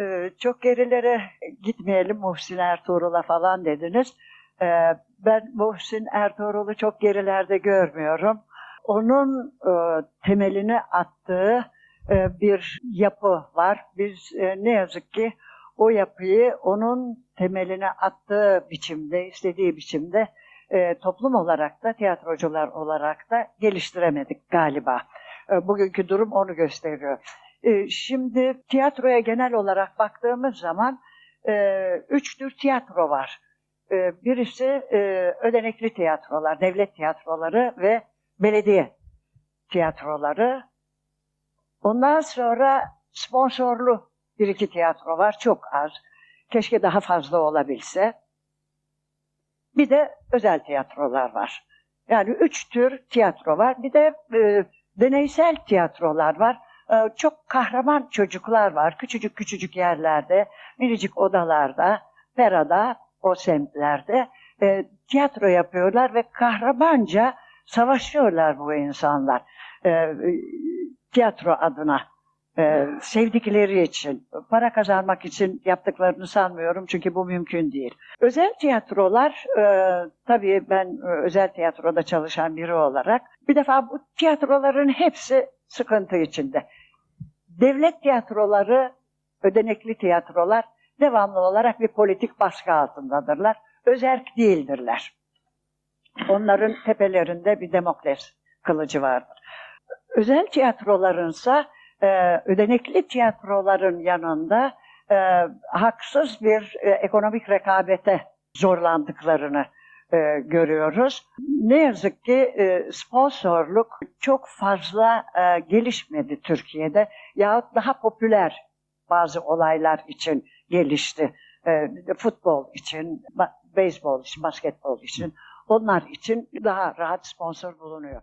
Ee, çok gerilere gitmeyelim Muhsin Ertuğrul'a falan dediniz. Ee, ben Muhsin Ertuğrul'u çok gerilerde görmüyorum. Onun e, temelini attığı e, bir yapı var. Biz e, ne yazık ki o yapıyı onun temeline attığı biçimde, istediği biçimde toplum olarak da, tiyatrocular olarak da geliştiremedik galiba. Bugünkü durum onu gösteriyor. E, şimdi tiyatroya genel olarak baktığımız zaman e, üç tür tiyatro var. E, birisi e, ödenekli tiyatrolar, devlet tiyatroları ve belediye tiyatroları. Ondan sonra sponsorlu bir iki tiyatro var, çok az. Keşke daha fazla olabilse. Bir de özel tiyatrolar var. Yani üç tür tiyatro var. Bir de e, deneysel tiyatrolar var. E, çok kahraman çocuklar var. Küçücük küçücük yerlerde, minicik odalarda, Pera'da, o semtlerde e, tiyatro yapıyorlar ve kahramanca savaşıyorlar bu insanlar. E, e, tiyatro adına. E, sevdikleri için, para kazanmak için yaptıklarını sanmıyorum çünkü bu mümkün değil. Özel tiyatrolar, e, tabii ben e, özel tiyatroda çalışan biri olarak, bir defa bu tiyatroların hepsi sıkıntı içinde. Devlet tiyatroları, ödenekli tiyatrolar devamlı olarak bir politik baskı altındadırlar. Özerk değildirler. Onların tepelerinde bir demokrasi kılıcı vardır. Özel tiyatrolarınsa e, ödenekli tiyatroların yanında e, haksız bir e, ekonomik rekabete zorlandıklarını e, görüyoruz. Ne yazık ki e, sponsorluk çok fazla e, gelişmedi Türkiye'de yahut daha popüler bazı olaylar için gelişti. E, futbol için, beyzbol için, basketbol için onlar için daha rahat sponsor bulunuyor.